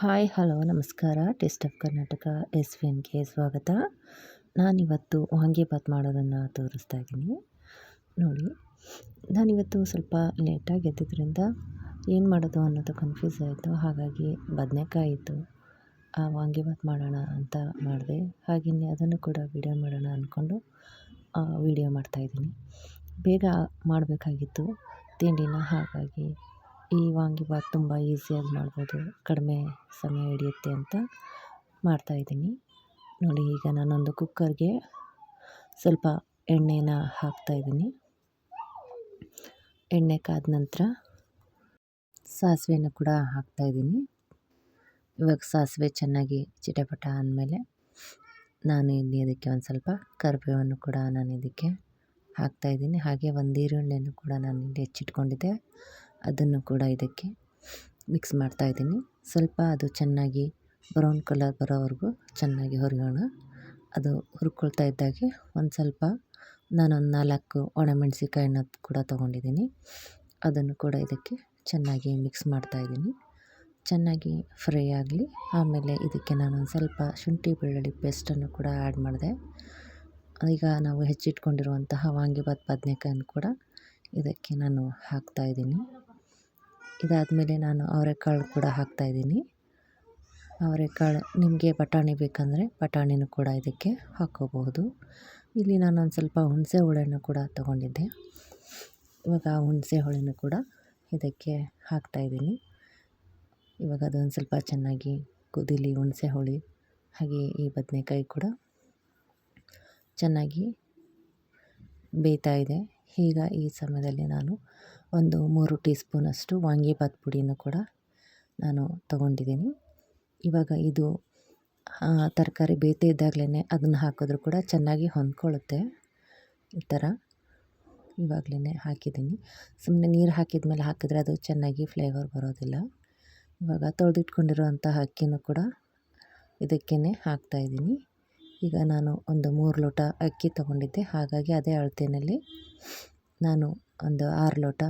Hi, hello, ನಮಸ್ಕಾರ. Taste of Karnataka S V ಎನ್ಗೆ ಸ್ವಾಗತ. ನಾನಿವತ್ತು ವಾಂಗಿಬಾತ್ ಮಾಡೋದನ್ನು ತೋರಿಸ್ತಾ ಇದ್ದೀನಿ. ನೋಡಿ, ನಾನಿವತ್ತು ಸ್ವಲ್ಪ ಲೇಟಾಗಿ ಎದ್ದಿದ್ದರಿಂದ ಏನು ಮಾಡೋದು ಅನ್ನೋದು ಕನ್ಫ್ಯೂಸ್ ಆಯಿತು. ಹಾಗಾಗಿ ಬದನೆಕಾಯಿ ಇತ್ತು. ಆ ವಾಂಗಿಬಾತ್ ಮಾಡೋಣ ಅಂತ ಮಾಡಿದೆ. ಹಾಗೆಯೇ ಅದನ್ನು ಕೂಡ ವಿಡಿಯೋ ಮಾಡೋಣ ಅಂದ್ಕೊಂಡು ವಿಡಿಯೋ ಮಾಡ್ತಾಯಿದ್ದೀನಿ ಬೇಗ ಮಾಡಬೇಕಾಗಿತ್ತು. ತಿಂಡಿನ ಹಾಗಾಗಿ ಈ ವಾಂಗಿಬಾತ್ ತುಂಬ ಈಸಿಯಾಗಿ ಮಾಡ್ಬೋದು. ಕಡಿಮೆ ಸಮಯ ಹಿಡಿಯುತ್ತೆ ಅಂತ ಮಾಡ್ತಾಯಿದ್ದೀನಿ ನೋಡಿ, ಈಗ ನಾನೊಂದು ಕುಕ್ಕರ್ಗೆ ಸ್ವಲ್ಪ ಎಣ್ಣೆನ ಹಾಕ್ತಾಯಿದ್ದೀನಿ ಎಣ್ಣೆ ಕಾದ ನಂತರ ಸಾಸಿವೆನ ಕೂಡ ಹಾಕ್ತಾಯಿದ್ದೀನಿ ಇವಾಗ ಸಾಸಿವೆ ಚೆನ್ನಾಗಿ ಚಿಟಪಟ ಅಂದಮೇಲೆ ನಾನು ಇಲ್ಲಿ ಅದಕ್ಕೆ ಒಂದು ಸ್ವಲ್ಪ ಕರಿಬೇವನ್ನು ಕೂಡ ನಾನು ಇದಕ್ಕೆ ಹಾಕ್ತಾಯಿದ್ದೀನಿ ಹಾಗೆ ಒಂದು ಈರುಳ್ಳಿಯನ್ನು ಕೂಡ ನಾನು ಇಲ್ಲಿ ಹೆಚ್ಚಿಟ್ಕೊಂಡಿದ್ದೆ. ಅದನ್ನು ಕೂಡ ಇದಕ್ಕೆ ಮಿಕ್ಸ್ ಮಾಡ್ತಾಯಿದ್ದೀನಿ ಸ್ವಲ್ಪ ಅದು ಚೆನ್ನಾಗಿ ಬ್ರೌನ್ ಕಲರ್ ಬರೋವರೆಗೂ ಚೆನ್ನಾಗಿ ಹುರಿಯೋಣ. ಅದು ಹುರ್ಕೊಳ್ತಾ ಇದ್ದಾಗೆ ಒಂದು ಸ್ವಲ್ಪ ನಾನೊಂದು ನಾಲ್ಕು ಒಣಮೆಣಸಿಕಾಯಿನ ಕೂಡ ತೊಗೊಂಡಿದ್ದೀನಿ. ಅದನ್ನು ಕೂಡ ಇದಕ್ಕೆ ಚೆನ್ನಾಗಿ ಮಿಕ್ಸ್ ಮಾಡ್ತಾಯಿದ್ದೀನಿ ಚೆನ್ನಾಗಿ ಫ್ರೈ ಆಗಲಿ. ಆಮೇಲೆ ಇದಕ್ಕೆ ನಾನೊಂದು ಸ್ವಲ್ಪ ಶುಂಠಿ ಬೆಳ್ಳುಳ್ಳಿ ಪೇಸ್ಟನ್ನು ಕೂಡ ಆ್ಯಡ್ ಮಾಡಿದೆ. ಈಗ ನಾವು ಹೆಚ್ಚಿಟ್ಕೊಂಡಿರುವಂತಹ ವಾಂಗಿಬಾತ್ ಬದನೆಕಾಯನ್ನು ಕೂಡ ಇದಕ್ಕೆ ನಾನು ಹಾಕ್ತಾಯಿದ್ದೀನಿ ಇದಾದಮೇಲೆ ನಾನು ಅವರೆಕಾಳು ಕೂಡ ಹಾಕ್ತಾಯಿದ್ದೀನಿ ಅವರೆಕಾಳು ನಿಮಗೆ ಬಟಾಣಿ ಬೇಕಂದರೆ ಬಟಾಣಿನೂ ಕೂಡ ಇದಕ್ಕೆ ಹಾಕ್ಕೋಬಹುದು ಇಲ್ಲಿ ನಾನು ಒಂದು ಸ್ವಲ್ಪ ಹುಣಸೆ ಹುಳಿಯನ್ನು ಕೂಡ ತೊಗೊಂಡಿದ್ದೆ. ಇವಾಗ ಆ ಹುಣಸೆ ಹುಳಿನೂ ಕೂಡ ಇದಕ್ಕೆ ಹಾಕ್ತಾಯಿದ್ದೀನಿ ಇವಾಗ ಅದೊಂದು ಸ್ವಲ್ಪ ಚೆನ್ನಾಗಿ ಕುದಿಲಿ ಹುಣಸೆ ಹುಳಿ, ಹಾಗೆ ಈ ಬದನೆಕಾಯಿ ಕೂಡ ಚೆನ್ನಾಗಿ ಬೇಯ್ತಾ ಇದೆ. ಈಗ ಈ ಸಮಯದಲ್ಲಿ ನಾನು ಒಂದು ಮೂರು ಟೀ ಸ್ಪೂನಷ್ಟು ವಾಂಗಿಬಾತ್ ಪುಡಿನೂ ಕೂಡ ನಾನು ತಗೊಂಡಿದ್ದೀನಿ. ಇವಾಗ ಇದು ತರಕಾರಿ ಬೇತೆ ಇದ್ದಾಗಲೇ ಅದನ್ನು ಹಾಕಿದ್ರೂ ಕೂಡ ಚೆನ್ನಾಗಿ ಹೊಂದ್ಕೊಳ್ಳುತ್ತೆ. ಈ ಥರ ಇವಾಗಲೇ ಹಾಕಿದ್ದೀನಿ. ಸುಮ್ಮನೆ ನೀರು ಹಾಕಿದ ಮೇಲೆ ಹಾಕಿದ್ರೆ ಅದು ಚೆನ್ನಾಗಿ ಫ್ಲೇವರ್ ಬರೋದಿಲ್ಲ. ಇವಾಗ ತೊಳೆದಿಟ್ಕೊಂಡಿರುವಂತಹ ಅಕ್ಕಿನೂ ಕೂಡ ಇದಕ್ಕೇ ಹಾಕ್ತಾಯಿದ್ದೀನಿ ಈಗ ನಾನು ಒಂದು ಮೂರು ಲೋಟ ಅಕ್ಕಿ ತೊಗೊಂಡಿದ್ದೆ. ಹಾಗಾಗಿ ಅದೇ ಅಳತೆಯಲ್ಲಿ ನಾನು ಒಂದು ಆರು ಲೋಟ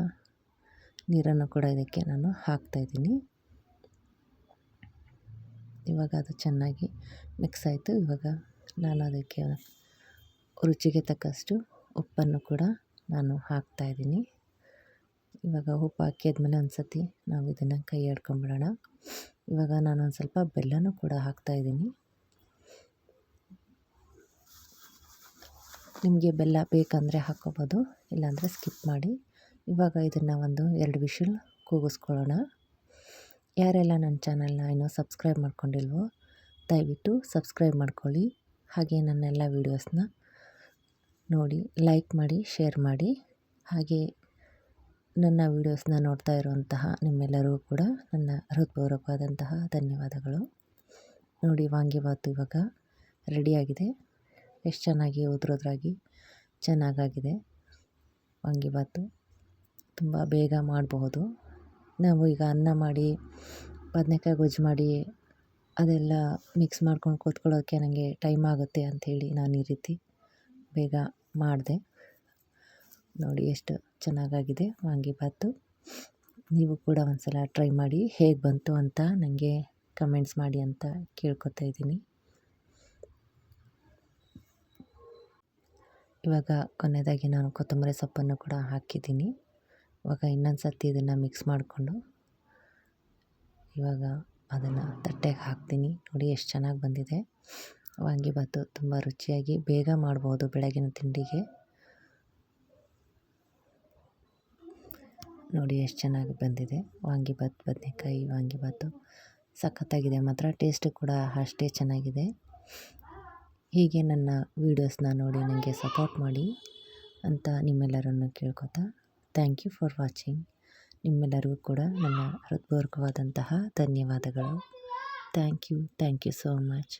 ನೀರನ್ನು ಕೂಡ ಇದಕ್ಕೆ ನಾನು ಹಾಕ್ತಾಯಿದ್ದೀನಿ ಇವಾಗ ಅದು ಚೆನ್ನಾಗಿ ಮಿಕ್ಸ್ ಆಯಿತು. ಇವಾಗ ನಾನು ಅದಕ್ಕೆ ರುಚಿಗೆ ತಕ್ಕಷ್ಟು ಉಪ್ಪನ್ನು ಕೂಡ ನಾನು ಹಾಕ್ತಾಯಿದ್ದೀನಿ ಇವಾಗ ಉಪ್ಪು ಹಾಕಿದ್ಮೇಲೆ ಒಂದು ಸತಿ ನಾವು ಇದನ್ನು ಕೈ ಆಡ್ಕೊಂಬಿಡೋಣ ಇವಾಗ ನಾನು ಒಂದು ಸ್ವಲ್ಪ ಬೆಲ್ಲನೂ ಕೂಡ ಹಾಕ್ತಾಯಿದ್ದೀನಿ ನಿಮಗೆ ಬೆಲ್ಲ ಬೇಕಂದರೆ ಹಾಕ್ಕೋಬೋದು ಇಲ್ಲಾಂದರೆ ಸ್ಕಿಪ್ ಮಾಡಿ. ಇವಾಗ ಇದನ್ನು ಒಂದು ಎರಡು ವಿಷಲ್ ಕೂಗಿಸ್ಕೊಳ್ಳೋಣ. ಯಾರೆಲ್ಲ ನನ್ನ ಚಾನಲ್ನ ಇನ್ನೂ ಸಬ್ಸ್ಕ್ರೈಬ್ ಮಾಡ್ಕೊಂಡಿಲ್ವೋ, ದಯವಿಟ್ಟು ಸಬ್ಸ್ಕ್ರೈಬ್ ಮಾಡ್ಕೊಳ್ಳಿ. ಹಾಗೆ ನನ್ನೆಲ್ಲ ವೀಡಿಯೋಸ್ನ ನೋಡಿ, ಲೈಕ್ ಮಾಡಿ, ಶೇರ್ ಮಾಡಿ. ಹಾಗೆ ನನ್ನ ವೀಡಿಯೋಸ್ನ ನೋಡ್ತಾ ಇರುವಂತಹ ನಿಮ್ಮೆಲ್ಲರಿಗೂ ಕೂಡ ನನ್ನ ಹೃತ್ಪೂರ್ವಕವಾದಂತಹ ಧನ್ಯವಾದಗಳು. ನೋಡಿ ವಾಂಗಿಬಾತು ಇವಾಗ ರೆಡಿಯಾಗಿದೆ ಎಷ್ಟು ಚೆನ್ನಾಗಿ ಉದುರೋದ್ರಾಗಿ ಚೆನ್ನಾಗಾಗಿದೆ. ವಾಂಗಿಬಾತು ತುಂಬ ಬೇಗ ಮಾಡಬಹುದು. ನಾವು ಈಗ ಅನ್ನ ಮಾಡಿ, ಬದನೇಕಾಯಿ ಗೊಜ್ಜು ಮಾಡಿ, ಅದೆಲ್ಲ ಮಿಕ್ಸ್ ಮಾಡ್ಕೊಂಡು ಕೂತ್ಕೊಳ್ಳೋಕ್ಕೆ ನನಗೆ ಟೈಮ್ ಆಗುತ್ತೆ ಅಂಥೇಳಿ ನಾನು ಈ ರೀತಿ ಬೇಗ ಮಾಡಿದೆ. ನೋಡಿ ಎಷ್ಟು ಚೆನ್ನಾಗಾಗಿದೆ. ವಾಂಗಿಬಾತು ನೀವು ಕೂಡ ಒಂದು ಸಲ ಟ್ರೈ ಮಾಡಿ ಹೇಗೆ ಬಂತು ಅಂತ ನನಗೆ ಕಮೆಂಟ್ಸ್ ಮಾಡಿ ಅಂತ ಕೇಳ್ಕೊತಾ ಇದ್ದೀನಿ. ಇವಾಗ ಕೊನೆಯದಾಗಿ ನಾನು ಕೊತ್ತಂಬರಿ ಸೊಪ್ಪನ್ನು ಕೂಡ ಹಾಕಿದ್ದೀನಿ. ಇವಾಗ ಇನ್ನೊಂದು ಸರ್ತಿ ಇದನ್ನು ಮಿಕ್ಸ್ ಮಾಡಿಕೊಂಡು ಇವಾಗ ಅದನ್ನು ತಟ್ಟೆಗೆ ಹಾಕ್ತೀನಿ. ನೋಡಿ ಎಷ್ಟು ಚೆನ್ನಾಗಿ ಬಂದಿದೆ. ವಾಂಗಿಬಾತು ತುಂಬ ರುಚಿಯಾಗಿ ಬೇಗ ಮಾಡ್ಬೋದು ಬೆಳಗಿನ ತಿಂಡಿಗೆ. ನೋಡಿ ಎಷ್ಟು ಚೆನ್ನಾಗಿ ಬಂದಿದೆ. ವಾಂಗಿಬಾತ್ ಬದನೆಕಾಯಿ ವಾಂಗಿಬಾತು ಸಖತ್ತಾಗಿದೆ. ಮಾತ್ರ ಟೇಸ್ಟು ಕೂಡ ಅಷ್ಟೇ ಚೆನ್ನಾಗಿದೆ. ಹೀಗೆ ನನ್ನ ವೀಡಿಯೋಸ್ನ ನೋಡಿ ನನಗೆ ಸಪೋರ್ಟ್ ಮಾಡಿ ಅಂತ ನಿಮ್ಮೆಲ್ಲರನ್ನು ಕೇಳ್ಕೊತಾ ಥ್ಯಾಂಕ್ ಯು ಫಾರ್ ವಾಚಿಂಗ್ ನಿಮ್ಮೆಲ್ಲರಿಗೂ ಕೂಡ ನನ್ನ ಹೃತ್ಪೂರ್ವಕವಾದಂತಹ ಧನ್ಯವಾದಗಳು. Thank you thank you so much